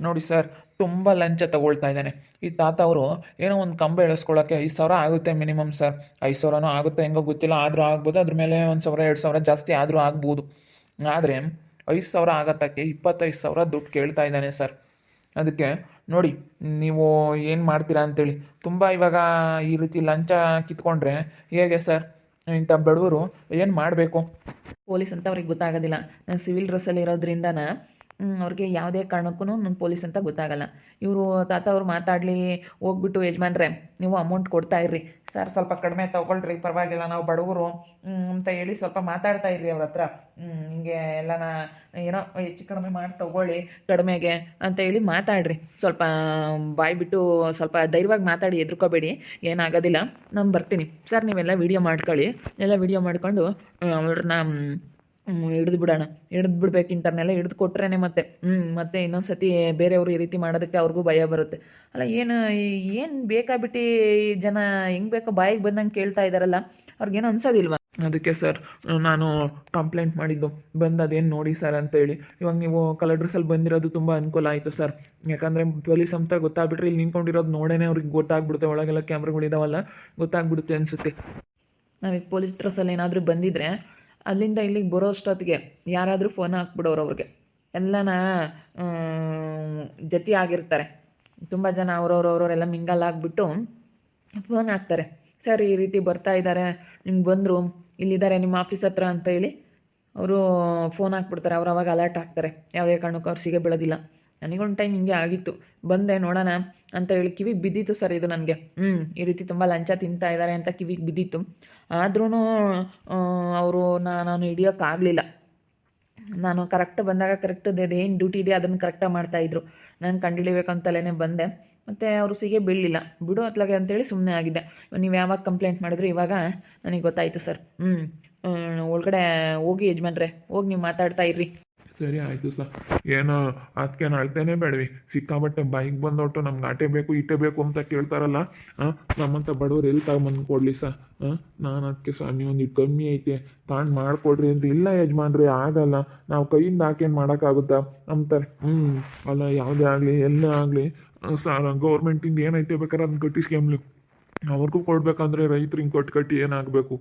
ನೋಡಿ ಸರ್ ತುಂಬ ಲಂಚ ತಗೊಳ್ತಾ ಇದ್ದಾನೆ. ಈ ತಾತ ಅವರು ಏನೋ ಒಂದು ಕಂಬ ಇಳಿಸ್ಕೊಳ್ಳೋಕೆ ಐದು ಸಾವಿರ ಆಗುತ್ತೆ ಮಿನಿಮಮ್ ಸರ್. ಐದು ಸಾವಿರನೂ ಆಗುತ್ತೆ ಹೆಂಗೋ ಗೊತ್ತಿಲ್ಲ ಆದರೂ ಆಗ್ಬೋದು ಅದ್ರ ಮೇಲೆ ಒಂದು ಸಾವಿರ ಎರಡು ಸಾವಿರ ಜಾಸ್ತಿ ಆದರೂ ಆಗ್ಬೋದು. ಆದರೆ ಐದು ಸಾವಿರ ಆಗತ್ತಕ್ಕೆ ಇಪ್ಪತ್ತೈದು ಸಾವಿರ ದುಡ್ಡು ಕೇಳ್ತಾ ಇದ್ದಾನೆ ಸರ್. ಅದಕ್ಕೆ ನೋಡಿ ನೀವು ಏನು ಮಾಡ್ತೀರಾ ಅಂತೇಳಿ. ತುಂಬ ಇವಾಗ ಈ ರೀತಿ ಲಂಚ ಕಿತ್ಕೊಂಡ್ರೆ ಹೇಗೆ ಸರ್? ಇಂಥ ಬಡವರು ಏನು ಮಾಡಬೇಕು? ಪೊಲೀಸ್ ಅಂತ ಅವ್ರಿಗೆ ಗೊತ್ತಾಗೋದಿಲ್ಲ. ನಾನು ಸಿವಿಲ್ ಡ್ರೆಸ್ಸಲ್ಲಿ ಇರೋದ್ರಿಂದನ ಮ್, ಅವ್ರಿಗೆ ಯಾವುದೇ ಕಾರಣಕ್ಕೂ ನಾನು ಪೊಲೀಸ್ ಅಂತ ಗೊತ್ತಾಗಲ್ಲ. ಇವರು ತಾತ ಅವ್ರು ಮಾತಾಡಲಿ, ಹೋಗ್ಬಿಟ್ಟು ಯಜಮಾನ್ರೆ, ನೀವು ಅಮೌಂಟ್ ಕೊಡ್ತಾ ಇರ್ರಿ. ಸರ್, ಸ್ವಲ್ಪ ಕಡಿಮೆ ತೊಗೊಳ್ರಿ, ಪರವಾಗಿಲ್ಲ, ನಾವು ಬಡವರು. ಅಂತ ಹೇಳಿ ಸ್ವಲ್ಪ ಮಾತಾಡ್ತಾ ಇರ್ರಿ ಅವ್ರ ಹತ್ರ. ಹಿಂಗೆ ಎಲ್ಲನ ಏನೋ ಹೆಚ್ಚು ಕಡಿಮೆ ಮಾಡಿ ತಗೊಳ್ಳಿ, ಕಡಿಮೆಗೆ ಅಂತ ಹೇಳಿ ಮಾತಾಡ್ರಿ. ಸ್ವಲ್ಪ ಬಾಯ್ ಬಿಟ್ಟು ಸ್ವಲ್ಪ ಧೈರ್ಯವಾಗಿ ಮಾತಾಡಿ ಎದ್ರುಕೋಬೇಡಿ ಏನಾಗೋದಿಲ್ಲ. ನಾನು ಬರ್ತೀನಿ. ಸರ್, ನೀವೆಲ್ಲ ವೀಡಿಯೋ ಮಾಡ್ಕೊಳ್ಳಿ. ಎಲ್ಲ ವೀಡಿಯೋ ಮಾಡ್ಕೊಂಡು, ಅವ್ರನ್ನ ಹಿಡಿದು ಬಿಡೋಣ. ಹಿಡ್ದು ಬಿಡ್ಬೇಕು ಇಂಥವ್ರನ್ನೆಲ್ಲ ಹಿಡ್ದು ಕೊಟ್ರೇನೆ ಮತ್ತೆ. ಹ್ಞೂ ಮತ್ತೆ ಇನ್ನೊಂದು ಸತಿ ಬೇರೆಯವರು ಈ ರೀತಿ ಮಾಡೋದಕ್ಕೆ ಅವ್ರಿಗೂ ಭಯ ಬರುತ್ತೆ. ಅಲ್ಲ ಏನು ಏನು ಬೇಕಾಬಿಟ್ಟು ಈ ಜನ ಹೆಂಗೆ ಬೇಕೋ ಬಾಯಿಗೆ ಬಂದಂಗೆ ಕೇಳ್ತಾ ಇದ್ದಾರಲ್ಲ ಅವ್ರಿಗೇನು ಅನ್ಸೋದಿಲ್ವ? ಅದಕ್ಕೆ ಸರ್ ನಾನು ಕಂಪ್ಲೇಂಟ್ ಮಾಡಿದ್ದು. ಬಂದು ಅದೇನು ನೋಡಿ ಸರ್ ಅಂತ ಹೇಳಿ ಇವಾಗ ನೀವು ಕಲರ್ ಡ್ರೆಸ್ಸಲ್ಲಿ ಬಂದಿರೋದು ತುಂಬ ಅನುಕೂಲ ಆಯಿತು ಸರ್. ಯಾಕಂದರೆ ಪೊಲೀಸ್ ಅಂತ ಗೊತ್ತಾಗ್ಬಿಟ್ರೆ ಇಲ್ಲಿ ನಿಂತ್ಕೊಂಡಿರೋದು ನೋಡೇನೆ ಅವ್ರಿಗೆ ಗೊತ್ತಾಗ್ಬಿಡುತ್ತೆ. ಒಳಗೆಲ್ಲ ಕ್ಯಾಮ್ರಾಗಳಿದಾವಲ್ಲ ಗೊತ್ತಾಗ್ಬಿಡುತ್ತೆ ಅನಿಸುತ್ತೆ. ನಾವೀಗ ಪೊಲೀಸ್ ಡ್ರೆಸ್ಸಲ್ಲಿ ಏನಾದರೂ ಬಂದಿದ್ರೆ ಅಲ್ಲಿಂದ ಇಲ್ಲಿಗೆ ಬರೋ ಅಷ್ಟೊತ್ತಿಗೆ ಯಾರಾದರೂ ಫೋನ್ ಹಾಕ್ಬಿಡೋರು ಅವ್ರಿಗೆ. ಎಲ್ಲನ ಜತಿ ಆಗಿರ್ತಾರೆ. ತುಂಬ ಜನ ಅವ್ರವ್ರವ್ರವರೆಲ್ಲ ಮಿಂಗಲ್ ಆಗಿಬಿಟ್ಟು ಫೋನ್ ಹಾಕ್ತಾರೆ. ಸರ್, ಈ ರೀತಿ ಬರ್ತಾ ಇದ್ದಾರೆ ನಿಮ್ಗೆ ಬಂದರು ಇಲ್ಲಿದ್ದಾರೆ ನಿಮ್ಮ ಆಫೀಸ್ ಹತ್ರ ಅಂತ ಹೇಳಿ ಅವರು ಫೋನ್ ಹಾಕ್ಬಿಡ್ತಾರೆ. ಅವ್ರು ಅವಾಗ ಅಲರ್ಟ್ ಆಗ್ತಾರೆ ಯಾವುದೇ ಕಾರಣಕ್ಕೂ ಅವ್ರು ಸಿಗೇ ಬೀಳೋದಿಲ್ಲ. ನನಗೊಂದು ಟೈಮ್ ಹಿಂಗೆ ಆಗಿತ್ತು. ಬಂದೆ ನೋಡೋಣ. ಅಂತ ಹೇಳಿ ಕಿವಿಗೆ ಬಿದ್ದಿತ್ತು ಸರ್ ಇದು ನನಗೆ. ಹ್ಞೂ ಈ ರೀತಿ ತುಂಬ ಲಂಚ ತಿಂತಾ ಇದ್ದಾರೆ ಅಂತ ಕಿವಿಗೆ ಬಿದ್ದಿತ್ತು. ಆದ್ರೂ ಅವರು ನಾನು ಹಿಡಿಯೋಕ್ಕಾಗಲಿಲ್ಲ ನಾನು ಕರೆಕ್ಟ್ ಬಂದಾಗ ಕರೆಕ್ಟ್ ಏನು ಡ್ಯೂಟಿ ಇದೆ ಅದನ್ನು ಕರೆಕ್ಟಾಗಿ ಮಾಡ್ತಾಯಿದ್ರು ನಾನು ಕಂಡುಹಿಡಿಬೇಕಂತಲೇ ಬಂದೆ. ಮತ್ತು ಅವರು ಸಿಗೆ ಬೀಳಲಿಲ್ಲ. ಬಿಡು ಅತ್ಲಾಗೆ ಅಂತೇಳಿ ಸುಮ್ಮನೆ ಆಗಿದ್ದೆ. ನೀವು ಯಾವಾಗ ಕಂಪ್ಲೇಂಟ್ ಮಾಡಿದ್ರು ಇವಾಗ ನನಗೆ ಗೊತ್ತಾಯಿತು ಸರ್. ಹ್ಞೂ ಒಳಗಡೆ ಹೋಗಿ ಯಜಮಾನ್ರೆ, ಹೋಗಿ ನೀವು ಮಾತಾಡ್ತಾ ಇರ್ರಿ. ಸರಿ ಆಯಿತು ಸರ್ ಏನು ಅದಕ್ಕೆ ಅಳ್ತೇನೆ ಬೇಡವಿ. ಸಿಕ್ಕಾಬಟ್ಟೆ ಬೈಕ್ ಬಂದೊಟ್ಟು ನಮ್ಗೆ ಆಟೆ ಬೇಕು ಇಟ್ಟೆ ಬೇಕು ಅಂತ ಕೇಳ್ತಾರಲ್ಲ ಹಾಂ ನಮ್ಮಂಥ ಬಡವ್ರು ಎಲ್ಲಿ ತಗೊಂಬಂದು ಕೊಡಲಿ ಸರ್ ಹಾಂ ನಾನು ಅದಕ್ಕೆ ಸರ್ ನೀವೊಂದು ಕಮ್ಮಿ ಐತೆ. ತಾಂಡ್ ಮಾಡಿಕೊಡ್ರಿ ಅಂದ್ರೆ ಇಲ್ಲ ಯಜಮಾನ್ರಿ, ಆಗಲ್ಲ. ನಾವು ಕೈಯಿಂದ ಹಾಕೇನು ಮಾಡೋಕ್ಕಾಗುತ್ತಾ? ಅಂತಾರೆ ಹ್ಞೂ ಅಲ್ಲ ಯಾವುದೇ ಆಗಲಿ, ಎಲ್ಲ ಆಗಲಿ ಸರ್ ಗೌರ್ಮೆಂಟಿಂದ ಏನೈತೆ ಬೇಕಾದ್ರೆ ಅದನ್ನ ಕಟ್ಟಿಸ್ಕೊಂಬ್ಲಿ ಅವ್ರಿಗೂ ಕೊಡಬೇಕಂದ್ರೆ ರೈತರು ಕಟ್ಟಿ ಕಟ್ಟಿ ಏನಾಗಬೇಕು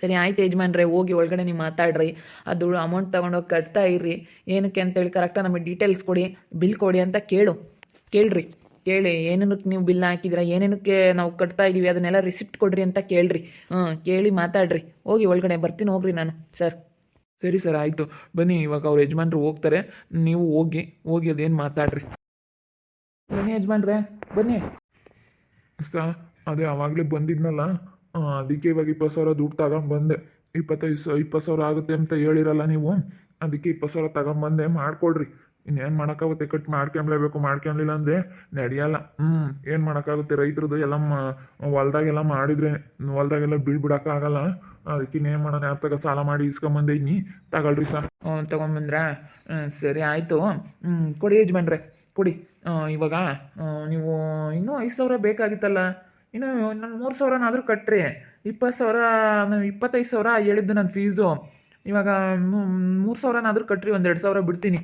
ಸರಿ ಆಯ್ತು ಯಜಮಾನ್ರೆ ಹೋಗಿ ಒಳಗಡೆ ನೀವು ಮಾತಾಡ್ರಿ. ಅದು ಅಮೌಂಟ್ ತೊಗೊಂಡೋಗಿ ಕಟ್ತಾ ಇರ್ರಿ. ಏನಕ್ಕೆ ಅಂತೇಳಿ ಕರೆಕ್ಟಾಗಿ ನಮಗೆ ಡೀಟೇಲ್ಸ್ ಕೊಡಿ ಬಿಲ್ ಕೊಡಿ ಅಂತ ಕೇಳು. ಕೇಳ್ರಿ. ಕೇಳಿ ಏನೇನಕ್ಕೆ ನೀವು ಬಿಲ್ ಹಾಕಿದ್ದೀರಾ ಏನೇನಕ್ಕೆ ನಾವು ಕಟ್ತಾ ಇದ್ದೀವಿ ಅದನ್ನೆಲ್ಲ ರಿಸಿಪ್ಟ್ ಕೊಡ್ರಿ ಅಂತ ಕೇಳ್ರಿ. ಹಾಂ ಕೇಳಿ ಮಾತಾಡ್ರಿ. ಹೋಗಿ ಒಳಗಡೆ ಬರ್ತೀನಿ ಹೋಗ್ರಿ ನಾನು ಸರ್ ಸರಿ ಸರ್ ಆಯಿತು. ಬನ್ನಿ ಇವಾಗ ಅವ್ರ ಯಜಮಾನ್ರು ಹೋಗ್ತಾರೆ. ನೀವು ಹೋಗಿ ಹೋಗಿ ಅದೇನು ಮಾತಾಡ್ರಿ. ಬನ್ನಿ ಯಜಮಾನ್ರೆ ಬನ್ನಿ. ಸರ್ ಅದೇ ಆವಾಗಲೇ ಬಂದಿದ್ನಲ್ಲ. ಅದಕ್ಕೆ ಇವಾಗ ಇಪ್ಪತ್ತು ಸಾವಿರ ದುಡ್ಡು ತಗೊಂಬಂದೆ. ಇಪ್ಪತ್ತೈದು ಸಾವಿರ ಇಪ್ಪತ್ತು ಸಾವಿರ ಆಗುತ್ತೆ ಅಂತ ಹೇಳಿರಲ್ಲ ನೀವು? ಅದಕ್ಕೆ ಇಪ್ಪತ್ತು ಸಾವಿರ ತಗೊಂಬಂದೆ ಮಾಡ್ಕೊಡ್ರಿ. ಇನ್ನೇನು ಮಾಡೋಕ್ಕಾಗುತ್ತೆ? ಕಟ್ ಮಾಡ್ಕೊಂಬ್ಲೇಬೇಕು ಮಾಡ್ಕೊಂಬ್ಲಿಲ್ಲ ಅಂದರೆ ನಡೆಯಲ್ಲ. ಹ್ಞೂ ಏನು ಮಾಡೋಕ್ಕಾಗುತ್ತೆ? ರೈತರದ್ದು ಎಲ್ಲ ಮ, ಹೊಲ್ದಾಗೆಲ್ಲ ಮಾಡಿದ್ರೆ ಹೊಲ್ದಾಗೆಲ್ಲ ಬೀಳ್ಬಿಡೋಕ್ಕಾಗಲ್ಲ ಅದಕ್ಕೆ ಇನ್ನೇನು ಮಾಡೋಣ? ಯಾವ ತಗ ಸಾಲ ಮಾಡಿ ಇಸ್ಕೊಂಬಂದಿದ್ನಿ ತಗೊಳ್ರಿ ಸರ್. ಹ್ಞೂ ಸರಿ, ಆಯಿತು. ಕೊಡಿ ಯಜಮಾನ್ರೆ, ಕೊಡಿ. ಇವಾಗ ನೀವು ಇನ್ನೂ ಐದು ಸಾವಿರ ಬೇಕಾಗಿತ್ತಲ್ಲ? ಇನ್ನು ನಾನು ಮೂರು ಸಾವಿರನಾದರೂ ಕಟ್ಟ್ರಿ ಇಪ್ಪತ್ತು ಸಾವಿರ ಇಪ್ಪತ್ತೈದು ಸಾವಿರ ಹೇಳಿದ್ದು ನನ್ನ ಫೀಸು ಇವಾಗ ಮೂರು ಸಾವಿರನಾದರೂ ಒಂದು ಎರಡು ಸಾವಿರ ಬಿಡ್ತೀನಿ.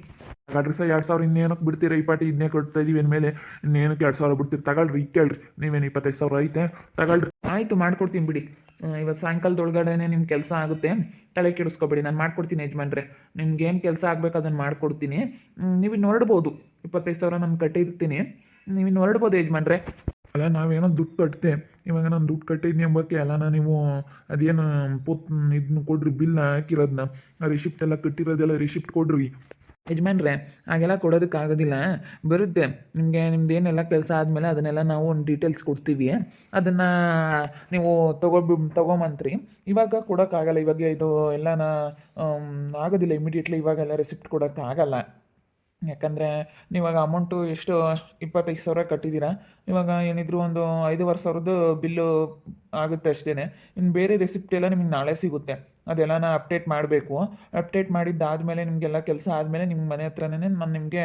ತಗೊಳ್ರಿ ಸರ್ ಎರಡು ಸಾವಿರ ಇನ್ನೇನಕ್ಕೆ ಬಿಡ್ತೀರಾ? ಈ ಪಾಟಿ ಇದನ್ನೇ ಕೊಡ್ತಾ ಇದೀವಿ ಅಂದಮೇಲೆ ಇನ್ನೇನಕ್ಕೆ ಎರಡು ಸಾವಿರ ಬಿಡ್ತೀರಿ? ತಗೊಳ್ರಿ ಈಗ ಕೇಳ್ರಿ. ನೀವೇನು ಇಪ್ಪತ್ತೈದು ಸಾವಿರ ಐತೆ ತಗೊಳ್ರಿ. ಆಯಿತು ಮಾಡ್ಕೊಡ್ತೀನಿ ಬಿಡಿ. ಇವಾಗ ಇವತ್ತು ಸಾಯಂಕಾಲದೊಳಗಡೆನೆ ನಿಮ್ಮ ಕೆಲಸ ಆಗುತ್ತೆ. ತಲೆ ಕೆಡಿಸ್ಕೊಬೇಡಿ ನಾನು ಮಾಡ್ಕೊಡ್ತೀನಿ ಯಜಮಾನ್ರೆ. ನಿಮ್ಗೆ ಏನು ಕೆಲಸ ಆಗಬೇಕು ಅದನ್ನು ಮಾಡ್ಕೊಡ್ತೀನಿ. ನೀವು ಇನ್ನು ಹೊರಡ್ಬೋದು. ಇಪ್ಪತ್ತೈದು ಸಾವಿರ ನಾನು ಕಟ್ಟಿರ್ತೀನಿ. ನೀವು ಇನ್ನು ಹೊರಡ್ಬೋದು ಯಜಮಾನ್ರೆ. ಅಲ್ಲ, ನಾವೇನೋ ದುಡ್ಡು ಕಟ್ಟಿದೆ ಇವಾಗ ನಾನು ದುಡ್ಡು ಕಟ್ಟಿದ್ನಿ ಎಂಬಕ್ಕೆ ಎಲ್ಲನ ನೀವು ಅದೇನು ಪೋತ್ ಇದನ್ನ ಕೊಡ್ರಿ, ಬಿಲ್ ಹಾಕಿರೋದನ್ನ ರಿಸಿಪ್ಟ್ ಎಲ್ಲ ಕಟ್ಟಿರೋದೆಲ್ಲ ರಿಸಿಪ್ಟ್ ಕೊಡ್ರಿ. ಯಜಮಾನ್ರೆ, ಹಾಗೆಲ್ಲ ಕೊಡೋದಕ್ಕಾಗೋದಿಲ್ಲ ಬರುತ್ತೆ. ನಿಮಗೆ ನಿಮ್ದು ಏನೆಲ್ಲ ಕೆಲಸ ಆದಮೇಲೆ ಅದನ್ನೆಲ್ಲ ನಾವು ಒಂದು ಡೀಟೇಲ್ಸ್ ಕೊಡ್ತೀವಿ. ಅದನ್ನು ನೀವು ತಗೊಬಿ ತೊಗೊಂಬಂತ್ರಿ ಇವಾಗ ಕೊಡೋಕ್ಕಾಗಲ್ಲ. ಇವಾಗ ಇದು ಎಲ್ಲನ ಆಗೋದಿಲ್ಲ. ಇಮಿಡಿಯೇಟ್ಲಿ ಇವಾಗೆಲ್ಲ ರೆಸಿಪ್ಟ್ ಕೊಡೋಕ್ಕಾಗಲ್ಲ. ಯಾಕಂದರೆ ನೀವಾಗ ಅಮೌಂಟು ಎಷ್ಟು, ಇಪ್ಪತ್ತೈದು ಸಾವಿರ ಕಟ್ಟಿದ್ದೀರಾ ಇವಾಗ ಏನಿದ್ರು ಒಂದು ಐದೂವರೆ ಸಾವಿರದ್ದು ಬಿಲ್ಲು ಆಗುತ್ತೆ ಅಷ್ಟೇ ಇನ್ನು ಬೇರೆ ರೆಸಿಪ್ಟ್ ಎಲ್ಲ ನಿಮಗೆ ನಾಳೆ ಸಿಗುತ್ತೆ. ಅದೆಲ್ಲ ನಾನು ಅಪ್ಡೇಟ್ ಮಾಡಬೇಕು. ಅಪ್ಡೇಟ್ ಮಾಡಿದ್ದಾದಮೇಲೆ ನಿಮಗೆಲ್ಲ ಕೆಲಸ ಆದಮೇಲೆ ನಿಮ್ಮ ಮನೆ ಹತ್ರನೇ ನಾನು ನಿಮಗೆ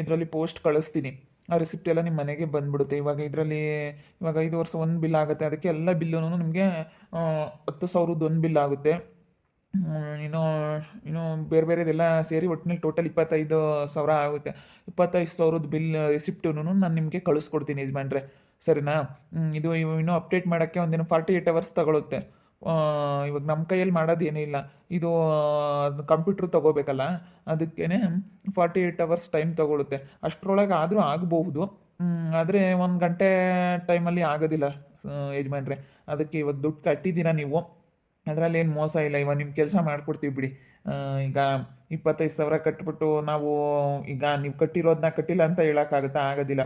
ಇದರಲ್ಲಿ ಪೋಸ್ಟ್ ಕಳಿಸ್ತೀನಿ. ಆ ರೆಸಿಪ್ಟ್ ಎಲ್ಲ ನಿಮ್ಮ ಮನೆಗೆ ಬಂದ್ಬಿಡುತ್ತೆ. ಇವಾಗ ಇದರಲ್ಲಿ ಇವಾಗ ಐದು ವರ್ಷ ಒಂದು ಬಿಲ್ ಆಗುತ್ತೆ. ಅದಕ್ಕೆ ಎಲ್ಲ ಬಿಲ್ಲೂ ನಿಮಗೆ ಹತ್ತು ಸಾವಿರದ್ದು ಒಂದು ಬಿಲ್ ಆಗುತ್ತೆ. ಇನ್ನು, ಇನ್ನೂ ಬೇರೆ ಬೇರೆದೆಲ್ಲ ಸೇರಿ ಒಟ್ಟಿನಲ್ಲಿ ಟೋಟಲ್ ಇಪ್ಪತ್ತೈದು ಸಾವಿರ ಆಗುತ್ತೆ. ಇಪ್ಪತ್ತೈದು ಸಾವಿರದ ಬಿಲ್ ರಿಸಿಪ್ಟನ್ನು ನಾನು ನಿಮಗೆ ಕಳಿಸ್ಕೊಡ್ತೀನಿ ಯಜಮಾನ್ರೆ. ಸರಿನಾ? ಇದು ಇನ್ನೂ ಅಪ್ಡೇಟ್ ಮಾಡೋಕ್ಕೆ ಒಂದಿನ ಫಾರ್ಟಿ ಏಯ್ಟ್ ಅವರ್ಸ್ ತಗೊಳುತ್ತೆ ಇವಾಗ ನಮ್ಮ ಕೈಯಲ್ಲಿ ಮಾಡೋದೇನಿಲ್ಲ ಇದು ಕಂಪ್ಯೂಟ್ರ್ ತೊಗೋಬೇಕಲ್ಲ? ಅದಕ್ಕೇ ಫಾರ್ಟಿ ಏಯ್ಟ್ ಅವರ್ಸ್ ಟೈಮ್ ತೊಗೊಳುತ್ತೆ. ಅಷ್ಟರೊಳಗೆ ಆದರೂ ಆಗಬಹುದು. ಆದರೆ ಒಂದು ಗಂಟೆ ಟೈಮಲ್ಲಿ ಆಗೋದಿಲ್ಲ ಯಜಮಾನ್ರೆ. ಅದಕ್ಕೆ ಇವಾಗ ದುಡ್ಡು ಕಟ್ಟಿದ್ದೀರಾ ನೀವು? ಅದರಲ್ಲಿ ಏನು ಮೋಸ ಇಲ್ಲ ಇವಾಗ ನಿಮ್ಮ ಕೆಲಸ ಮಾಡಿಕೊಡ್ತೀವಿ ಬಿಡಿ. ಈಗ ಇಪ್ಪತ್ತೈದು ಸಾವಿರ ಕಟ್ಬಿಟ್ಟು ನಾವು ಈಗ ನೀವು ಕಟ್ಟಿರೋದನ್ನ ಕಟ್ಟಿಲ್ಲ ಅಂತ ಹೇಳೋಕ್ಕಾಗುತ್ತಾ? ಆಗೋದಿಲ್ಲ.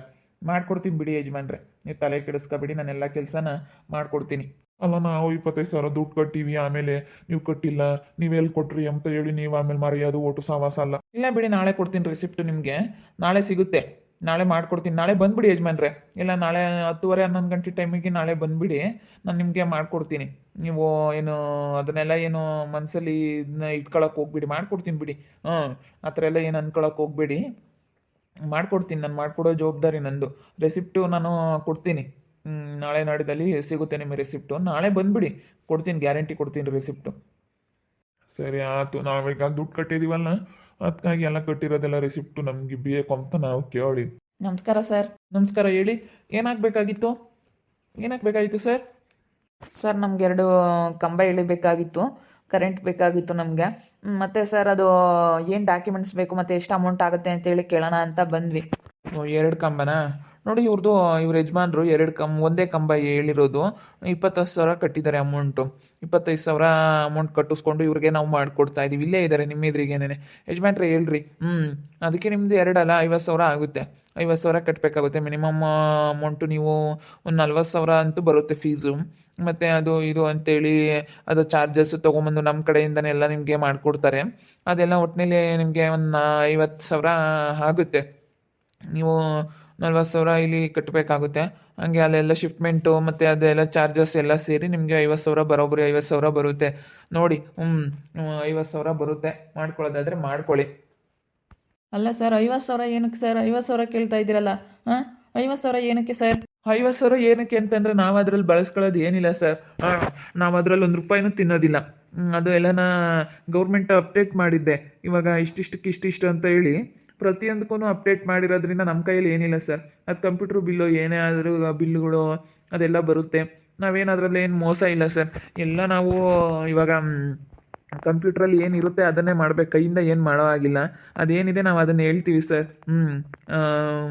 ಮಾಡ್ಕೊಡ್ತೀನಿ ಬಿಡಿ ಯಜಮಾನ್ರೆ. ನೀವು ತಲೆ ಕೆಡಿಸ್ಕೊಬಿಡಿ, ನಾನು ಎಲ್ಲ ಕೆಲಸನ ಮಾಡ್ಕೊಡ್ತೀನಿ. ಅಲ್ಲ, ನಾವು ಇಪ್ಪತ್ತೈದು ಸಾವಿರ ದುಡ್ಡು ಕಟ್ಟಿವಿ, ಆಮೇಲೆ ನೀವು ಕಟ್ಟಿಲ್ಲ, ನೀವು ಎಲ್ಲಿ ಕೊಟ್ರಿ ಅಂತ ಹೇಳಿ ನೀವು ಆಮೇಲೆ ಮರೆಯೋದು ಓಟು ಸಾವಾಸ ಅಲ್ಲ. ಇಲ್ಲ ಬಿಡಿ, ನಾಳೆ ಕೊಡ್ತೀನಿ ರಿಸಿಪ್ಟ್ ನಿಮಗೆ. ನಾಳೆ ಸಿಗುತ್ತೆ. ನಾಳೆ ಮಾಡ್ಕೊಡ್ತೀನಿ. ನಾಳೆ ಬಂದುಬಿಡಿ ಯಜಮಾನ್ರೆ. ಇಲ್ಲ, ನಾಳೆ ಹತ್ತುವರೆ, ಹನ್ನೊಂದು ಗಂಟೆ ಟೈಮಿಗೆ ನಾಳೆ ಬಂದುಬಿಡಿ. ನಾನು ನಿಮಗೆ ಮಾಡ್ಕೊಡ್ತೀನಿ. ನೀವು ಏನು ಅದನ್ನೆಲ್ಲ ಏನು ಮನಸ್ಸಲ್ಲಿ ಇದನ್ನ ಇಟ್ಕೊಳಕ್ಕೆ ಹೋಗ್ಬಿಡಿ. ಮಾಡ್ಕೊಡ್ತೀನಿ ಬಿಡಿ. ಹಾಂ ಆ ಥರ ಎಲ್ಲ ಏನು ಅನ್ಕೊಳಕ್ಕೆ ಹೋಗ್ಬೇಡಿ. ಮಾಡ್ಕೊಡ್ತೀನಿ. ನಾನು ಮಾಡಿಕೊಡೋ ಜವಾಬ್ದಾರಿ ನಂದು. ರೆಸಿಪ್ಟು ನಾನು ಕೊಡ್ತೀನಿ. ನಾಳೆ ನಾಡಿದಲ್ಲಿ ಸಿಗುತ್ತೆ ನಿಮಗೆ ರೆಸಿಪ್ಟು. ನಾಳೆ ಬಂದುಬಿಡಿ. ಕೊಡ್ತೀನಿ, ಗ್ಯಾರಂಟಿ ಕೊಡ್ತೀನಿ ರೆಸಿಪ್ಟು. ಸರಿ, ಆಯ್ತು. ನಾವೀಗ ದುಡ್ಡು ಕಟ್ಟಿದೀವಲ್ಲ? ಅದಕ್ಕಾಗಿ ಎಲ್ಲ ಕಟ್ಟಿರೋದೆಲ್ಲ ರಿಸಿಪ್ಟು ನಮಗೆ ಬೇಕು ಅಂತ ನಾವು ಕೇಳಿ. ನಮಸ್ಕಾರ ಸರ್. ನಮಸ್ಕಾರ ಹೇಳಿ. ಏನಾಗಬೇಕಾಗಿತ್ತು? ಏನಾಗಬೇಕಾಗಿತ್ತು ಸರ್? ಸರ್ ನಮ್ಗೆ ಎರಡು ಕಂಬ ಇಳಿಬೇಕಾಗಿತ್ತು ಕರೆಂಟ್ ಬೇಕಾಗಿತ್ತು ನಮಗೆ. ಮತ್ತೆ ಸರ್ ಅದು ಏನು ಡಾಕ್ಯುಮೆಂಟ್ಸ್ ಬೇಕು ಮತ್ತು ಎಷ್ಟು ಅಮೌಂಟ್ ಆಗುತ್ತೆ ಅಂತೇಳಿ ಕೇಳೋಣ ಅಂತ ಬಂದ್ವಿ. ಎರಡು ಕಂಬನಾ? ನೋಡಿ ಇವ್ರದ್ದು ಇವ್ರ ಯಜಮಾನ್ರು ಎರಡು ಕಂಬ ಒಂದೇ ಕಂಬ ಹೇಳಿರೋದು, ಇಪ್ಪತ್ತೈದು ಸಾವಿರ ಕಟ್ಟಿದ್ದಾರೆ ಅಮೌಂಟು. ಇಪ್ಪತ್ತೈದು ಸಾವಿರ ಅಮೌಂಟ್ ಕಟ್ಟಿಸ್ಕೊಂಡು ಇವ್ರಿಗೆ ನಾವು ಮಾಡಿಕೊಡ್ತಾ ಇದ್ದೀವಿ ಇಲ್ಲೇ ಇದ್ದಾರೆ ನಿಮ್ಮ ಎದುರಿಗೇನೆ ಯಜಮಾನ್ರೆ, ಹೇಳ್ರಿ. ಹ್ಞೂ ಅದಕ್ಕೆ ನಿಮ್ಮದು ಎರಡಲ್ಲ ಐವತ್ತು ಸಾವಿರ ಆಗುತ್ತೆ. ಐವತ್ತು ಸಾವಿರ ಕಟ್ಟಬೇಕಾಗುತ್ತೆ ಮಿನಿಮಮ್ ಅಮೌಂಟು ನೀವು ಒಂದು ನಲ್ವತ್ತು ಸಾವಿರ ಅಂತೂ ಬರುತ್ತೆ ಫೀಸು. ಮತ್ತು ಅದು ಇದು ಅಂತೇಳಿ, ಅದು ಚಾರ್ಜಸ್ ತೊಗೊಂಬಂದು ನಮ್ಮ ಕಡೆಯಿಂದನೇ ಎಲ್ಲ ನಿಮಗೆ ಮಾಡಿಕೊಡ್ತಾರೆ. ಅದೆಲ್ಲ ಒಟ್ಟಿನಲ್ಲಿ ನಿಮಗೆ ಒಂದು ಐವತ್ತು ಸಾವಿರ ಆಗುತ್ತೆ. ನೀವು ನಲ್ವತ್ತು ಸಾವಿರ ಇಲ್ಲಿ ಕಟ್ಟಬೇಕಾಗುತ್ತೆ ಹಂಗೆ ಅಲ್ಲೆಲ್ಲ ಶಿಫ್ಟ್ಮೆಂಟು ಮತ್ತು ಅದೆಲ್ಲ ಚಾರ್ಜಸ್ ಎಲ್ಲ ಸೇರಿ ನಿಮಗೆ ಐವತ್ತು ಸಾವಿರ ಬರೋಬ್ಬರಿ ಐವತ್ತು ಸಾವಿರ ಬರುತ್ತೆ. ನೋಡಿ ಹ್ಞೂ ಐವತ್ತು ಸಾವಿರ ಬರುತ್ತೆ. ಮಾಡ್ಕೊಳ್ಳೋದಾದರೆ ಮಾಡ್ಕೊಳ್ಳಿ. ಅಲ್ಲ ಸರ್ ಐವತ್ತು ಸಾವಿರ ಏನಕ್ಕೆ ಸರ್ ಐವತ್ತು ಸಾವಿರ ಕೇಳ್ತಾ ಇದ್ದೀರಲ್ಲ ಹಾಂ? ಐವತ್ತು ಸಾವಿರ ಏನಕ್ಕೆ ಸರ್ ಐವತ್ತು ಸಾವಿರ ಏನಕ್ಕೆ ಅಂತಂದರೆ ನಾವು ಅದ್ರಲ್ಲಿ ಬಳಸ್ಕೊಳ್ಳೋದು ಏನಿಲ್ಲ ಸರ್ ನಾವು ಅದರಲ್ಲಿ ಒಂದು ರೂಪಾಯಿನೂ ತಿನ್ನೋದಿಲ್ಲ. ಅದು ಎಲ್ಲನ ಗೌರ್ಮೆಂಟ್ ಅಪ್ಡೇಟ್ ಮಾಡಿದ್ದೆ. ಇವಾಗ ಇಷ್ಟಿಷ್ಟಕ್ಕೆ ಇಷ್ಟಿಷ್ಟು ಅಂತ ಹೇಳಿ ಪ್ರತಿಯೊಂದಕ್ಕೂ ಅಪ್ಡೇಟ್ ಮಾಡಿರೋದ್ರಿಂದ ನಮ್ಮ ಕೈಯಲ್ಲಿ ಏನಿಲ್ಲ ಸರ್ ಅದು ಕಂಪ್ಯೂಟ್ರ್ ಬಿಲ್ಲು ಏನೇ ಆದರೂ ಬಿಲ್ಗಳು ಅದೆಲ್ಲ ಬರುತ್ತೆ. ನಾವೇನು ಅದರಲ್ಲಿ ಏನು ಮೋಸ ಇಲ್ಲ ಸರ್ ಎಲ್ಲ ನಾವು ಇವಾಗ ಕಂಪ್ಯೂಟ್ರಲ್ಲಿ ಏನಿರುತ್ತೆ ಅದನ್ನೇ ಮಾಡಬೇಕು. ಕೈಯಿಂದ ಏನು ಮಾಡೋ ಆಗಿಲ್ಲ ಅದೇನಿದೆ ನಾವು ಅದನ್ನು ಹೇಳ್ತೀವಿ ಸರ್ ಹ್ಞೂ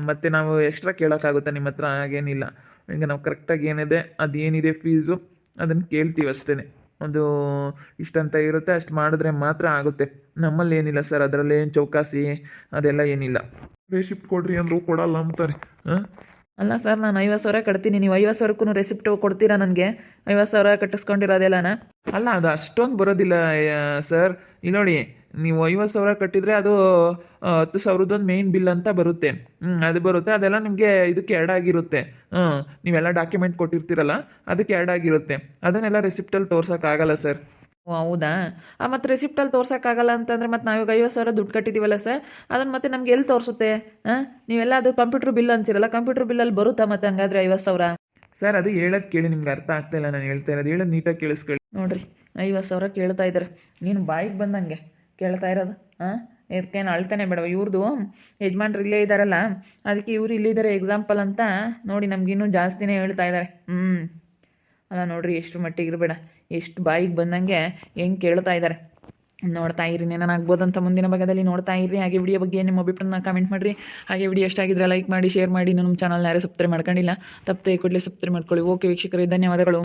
ಮತ್ತು ನಾವು ಎಕ್ಸ್ಟ್ರಾ ಕೇಳೋಕ್ಕಾಗುತ್ತೆ ನಿಮ್ಮ ಹತ್ರ? ಹಾಗೇನಿಲ್ಲ. ಈಗ ನಾವು ಕರೆಕ್ಟಾಗಿ ಏನಿದೆ, ಅದೇನಿದೆ ಫೀಸು ಅದನ್ನು ಕೇಳ್ತೀವಿ ಅಷ್ಟೇ ಒಂದು ಇಷ್ಟಂತ ಇರುತ್ತೆ, ಅಷ್ಟು ಮಾಡಿದ್ರೆ ಮಾತ್ರ ಆಗುತ್ತೆ. ನಮ್ಮಲ್ಲಿ ಏನಿಲ್ಲ ಸರ್ ಅದರಲ್ಲಿ ಏನು ಚೌಕಾಸಿ ಅದೆಲ್ಲ ಏನಿಲ್ಲ. ಶಿಫ್ಟ್ ಕೊಡ್ರಿ ಅಂದರೂ ಕೊಡಲ್ಲ ಅಂತಾರೆ ಹಾಂ? ಅಲ್ಲ ಸರ್, ನಾನು ಐವತ್ತು ಸಾವಿರ ಕಟ್ತೀನಿ. ನೀವು ಐವತ್ತು ಸಾವಿರಕ್ಕೂ ರೆಸಿಪ್ಟ್ ಕೊಡ್ತೀರಾ ನನಗೆ? ಐವತ್ತು ಸಾವಿರ ಕಟ್ಟಿಸ್ಕೊಂಡಿರೋದೆಲ್ಲನ? ಅಲ್ಲ, ಅದು ಅಷ್ಟೊಂದು ಬರೋದಿಲ್ಲ ಸರ್. ಇಲ್ಲಿ ನೋಡಿ, ನೀವು ಐವತ್ತು ಸಾವಿರ ಕಟ್ಟಿದರೆ ಅದು ಹತ್ತು ಸಾವಿರದೊಂದು ಮೇಯ್ನ್ ಬಿಲ್ ಅಂತ ಬರುತ್ತೆ. ಹ್ಞೂ ಅದು ಬರುತ್ತೆ. ಅದೆಲ್ಲ ನಿಮಗೆ ಇದಕ್ಕೆ ಆ್ಯಡ್ ಆಗಿರುತ್ತೆ. ಹ್ಞೂ ನೀವೆಲ್ಲ ಡಾಕ್ಯುಮೆಂಟ್ ಕೊಟ್ಟಿರ್ತೀರಲ್ಲ, ಅದಕ್ಕೆ ಆ್ಯಡ್ ಆಗಿರುತ್ತೆ. ಅದನ್ನೆಲ್ಲ ರೆಸಿಪ್ಟಲ್ಲಿ ತೋರ್ಸೋಕ್ಕಾಗಲ್ಲ, ಸರ್. ಓ ಹೌದಾ? ಆ ಮತ್ತು ರೆಸಿಪ್ಟಲ್ಲಿ ತೋರ್ಸೋಕ್ಕಾಗಲ್ಲ ಅಂತಂದ್ರೆ ಮತ್ತೆ ನಾವೀಗ ಐವತ್ತು ಸಾವಿರ ದುಡ್ಡು ಕಟ್ಟಿದ್ದೀವಲ್ಲ ಸರ್ ಅದನ್ನು ಮತ್ತೆ ನಮ್ಗೆ ಎಲ್ಲಿ ತೋರಿಸುತ್ತೆ? ಹಾಂ ನೀವೆಲ್ಲ ಅದು ಕಂಪ್ಯೂಟ್ರ್ ಬಿಲ್ ಅಂತೀರಲ್ಲ ಕಂಪ್ಯೂಟ್ರ್ ಬಿಲ್ಲಲ್ಲಿ ಬರುತ್ತಾ ಮತ್ತೆ ಹಂಗಾದ್ರೆ ಐವತ್ತು ಸಾವಿರ? ಸರ್ ಅದು ಹೇಳೋದು ಕೇಳಿ ನಿಮ್ಗೆ ಅರ್ಥ ಆಗ್ತಾ ಇಲ್ಲ ನಾನು ಹೇಳ್ತಾ ಇರೋದು. ಹೇಳೋದು ನೀಟಾಗಿ ಕೇಳಿಸ್ಕೊಳ್ಳಿ. ನೋಡ್ರಿ ಐವತ್ತು ಸಾವಿರ ಕೇಳ್ತಾ ಇದ್ದಾರೆ ನೀನು ಬಾಯಿಗೆ ಬಂದಂಗೆ ಕೇಳ್ತಾ ಇರೋದು ಹಾಂ ಇದಕ್ಕೇನು ಅಳ್ತಾನೆ ಬೇಡವ? ಇವ್ರದ್ದು ಯಜಮಾನ್ರು ಇಲ್ಲೇ ಇದ್ದಾರಲ್ಲ ಅದಕ್ಕೆ ಇವ್ರು ಇಲ್ಲಿದ್ದಾರೆ ಎಕ್ಸಾಂಪಲ್ ಅಂತ ನೋಡಿ ನಮಗಿನ್ನೂ ಜಾಸ್ತಿನೇ ಹೇಳ್ತಾ ಇದ್ದಾರೆ ಹ್ಞೂ ಅಲ್ಲ ನೋಡ್ರಿ, ಎಷ್ಟು ಮಟ್ಟಿಗೆ ಇರಬೇಡ ಎಷ್ಟು ಬಾಯಿಗೆ ಬಂದಂಗೆ ಹೆಂಗೆ ಕೇಳ್ತಾ ಇದ್ದಾರೆ ನೋಡ್ತಾ ಇರಿ ಏನಾಗ್ಬೋದಂತ ಮುಂದಿನ ಭಾಗದಲ್ಲಿ ನೋಡ್ತಾ ಇರಿ ಹಾಗೆ ವಿಡಿಯೋ ಬಗ್ಗೆ ನಿಮ್ಮ ಅಭಿಪ್ರಾಯನ ಕಾಮೆಂಟ್ ಮಾಡಿರಿ. ಹಾಗೆ ವಿಡಿಯೋ ಎಷ್ಟಾಗಿದ್ರೆ ಲೈಕ್ ಮಾಡಿ ಶೇರ್ ಮಾಡಿ. ನಮ್ಮ ಚಾನಲ್ನ ಯಾರು ಸಬ್ಸ್ಕ್ರೈಬ್ ಮಾಡ್ಕೊಂಡಿಲ್ಲ, ತಪ್ಪದೆ ಕೂಡಲೇ ಸಬ್ಸ್ಕ್ರೈಬ್ ಮಾಡ್ಕೊಳ್ಳಿ. ಓಕೆ ವೀಕ್ಷಕರೇ, ಧನ್ಯವಾದಗಳು.